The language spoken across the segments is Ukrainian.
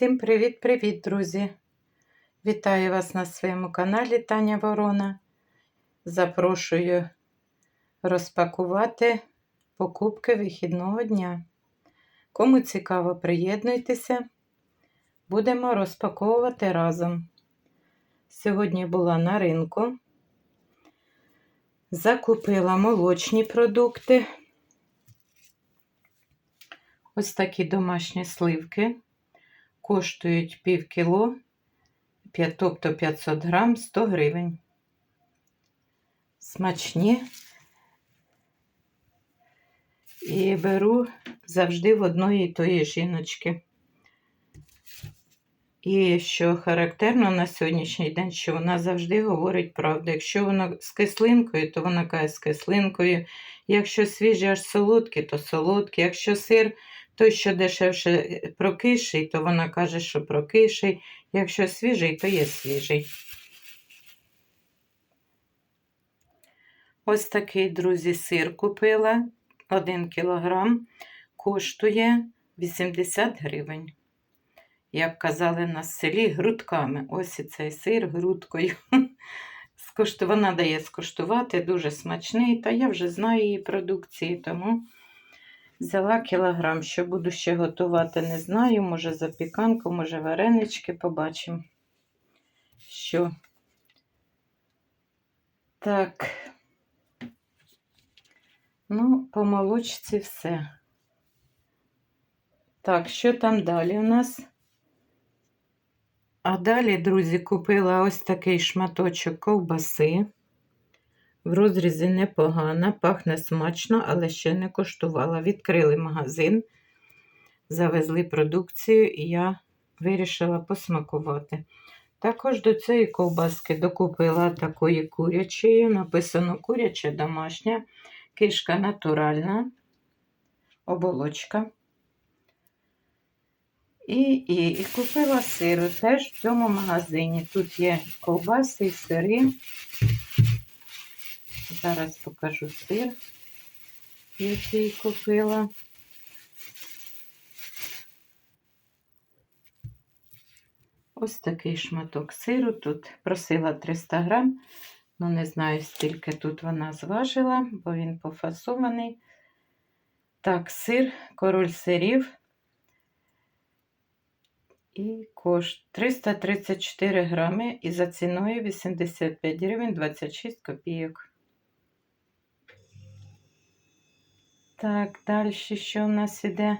Всім привіт-привіт, друзі! Вітаю вас на своєму каналі Таня Ворона. Запрошую розпакувати покупки вихідного дня. Кому цікаво, приєднуйтеся, будемо розпаковувати разом. Сьогодні була на ринку, закупила молочні продукти. Ось такі домашні сливки коштують пів кіло, тобто 500 грам 100 гривень. Смачні. І беру завжди в одної і тої жіночки. І що характерно на сьогоднішній день, що вона завжди говорить правду. Якщо вона з кислинкою, то вона каже з кислинкою. Якщо свіжі аж солодкі, то солодкі. Якщо сир той, що дешевше е, прокиший, то вона каже, що прокиший. Якщо свіжий, то є свіжий. Ось такий, друзі, сир купила. 1 кілограм. Коштує 80 гривень. Як казали на селі, грудками. Ось і цей сир грудкою. Вона дає скуштувати, дуже смачний, та я вже знаю її продукції, тому взяла кілограм. Що буду ще готувати, не знаю. Може запіканку, може варенички, побачимо. Що. Так. Ну, по молочці все. Так, що там далі у нас? А далі, друзі, купила ось такий шматочок ковбаси. В розрізі непогано, пахне смачно, але ще не коштувала. Відкрили магазин, завезли продукцію, і я вирішила посмакувати. Також до цієї ковбаски докупила такої курячої. Написано куряча домашня, кишка натуральна, оболочка. І, і, і купила сиру теж в цьому магазині. Тут є ковбаси і сири. Зараз покажу сир, який купила. Ось такий шматок сиру. Тут просила 300 грам. Ну, не знаю, скільки тут вона зважила, бо він пофасований. Так, сир, король сирів. І кошт 334 грами і за ціною 85 гривень 26 копійок. Так, далі що в нас іде?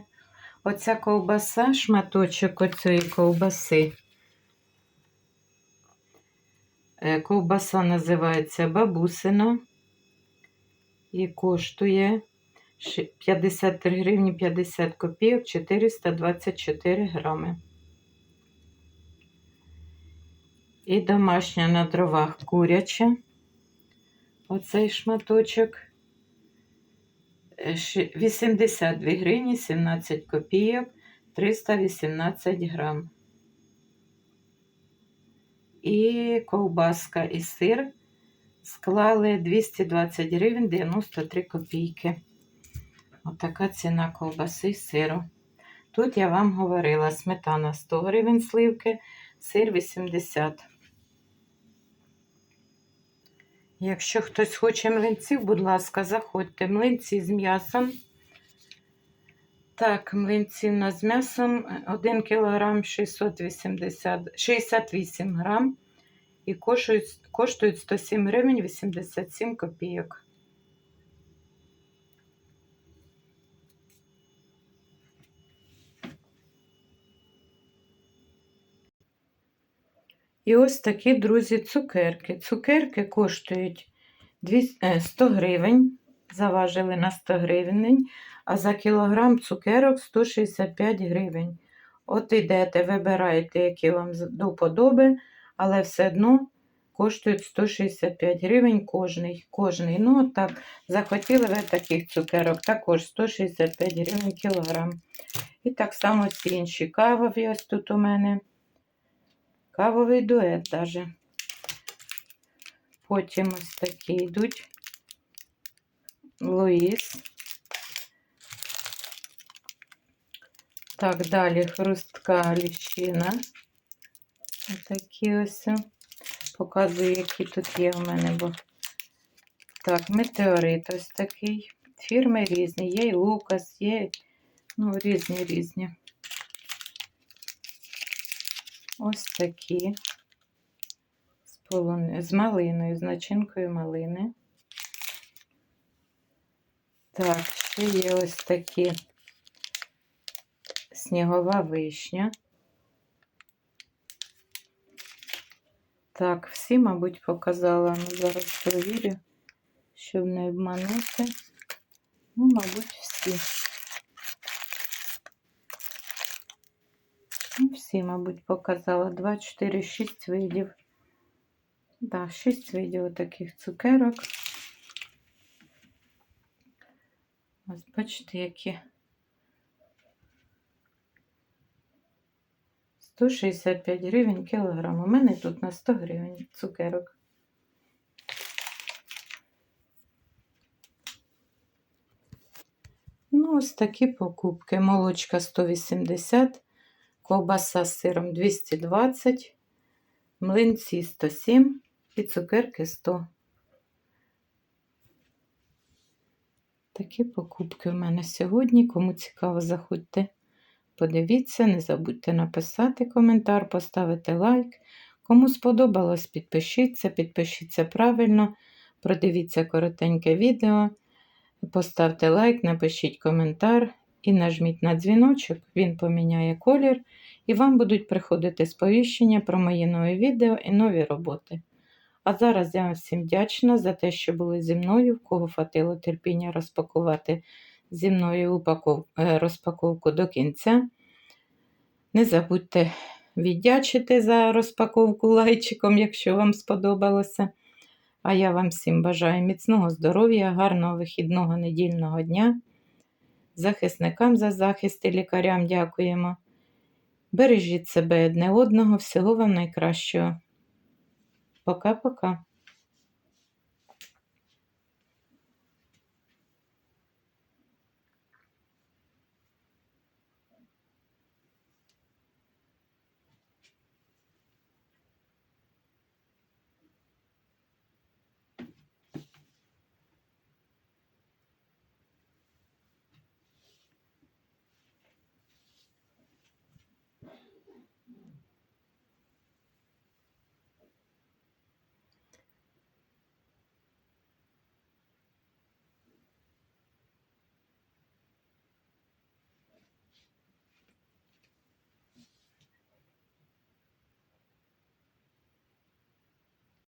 Оця ковбаса, шматочок оцієї ковбаси. Е, Ковбаса називається бабусина і коштує 53 гривні 50 копійок 424 грами. І домашня на дровах куряча. Оцей шматочок. Е, ши- 82 гривні 17 копійок 318 грам. І ковбаска і сир склали 220 гривень 93 копійки. Отака ціна ковбаси і сиру. Тут я вам говорила сметана 100 гривень сливки, сир 80. Якщо хтось хоче млинців, будь ласка, заходьте. Млинці з м'ясом. Так, млинці у нас з м'ясом 1 кг 680, 68 грам і коштують, коштують 107 гривень 87 копійок. І ось такі, друзі, цукерки. Цукерки коштують 200 е, 100 гривень, заважили на 100 гривень, а за кілограм цукерок 165 гривень. От ідете, вибираєте, які вам до вподоби, але все одно коштують 165 гривень кожний. кожний. Ну, так, захотіли ви таких цукерок, також 165 гривень кілограм. І так само ці інші кавові ось тут у мене. Кавовий дует даже. Потім ось такі йдуть. Луїс. Так, далі хрустка ліщина. Отакі ось. Показую, які тут є в мене. Бо... Так, метеорит ось такий. Фірми різні. Є і Лукас, є ну, різні різні. Ось такі. З, полуни... з малиною, з начинкою малини. Так, ще є ось такі снігова вишня. Так, всі, мабуть, показала. Ну, зараз перевірю, щоб не обманути. Ну, мабуть, всі. Ну, всі, мабуть, показала. 2, 4, 6 видів. Так, да, 6 видів таких цукерок. Ось бачите, які. 165 гривень кілограм. У мене тут на 100 гривень цукерок. Ну, ось такі покупки. Молочка 180, ковбаса з сиром 220, млинці 107 і цукерки 100. Такі покупки в мене сьогодні. Кому цікаво, заходьте. Подивіться, не забудьте написати коментар, поставити лайк. Кому сподобалось, підпишіться, підпишіться правильно, продивіться коротеньке відео, поставте лайк, напишіть коментар і нажміть на дзвіночок, він поміняє колір, і вам будуть приходити сповіщення про мої нові відео і нові роботи. А зараз я вам всім вдячна за те, що були зі мною, в кого хватило терпіння розпакувати зі мною упаков... е, розпаковку до кінця. Не забудьте віддячити за розпаковку лайчиком, якщо вам сподобалося. А я вам всім бажаю міцного здоров'я, гарного вихідного недільного дня. Захисникам за захист і лікарям дякуємо. Бережіть себе одне одного, всього вам найкращого. Пока-пока.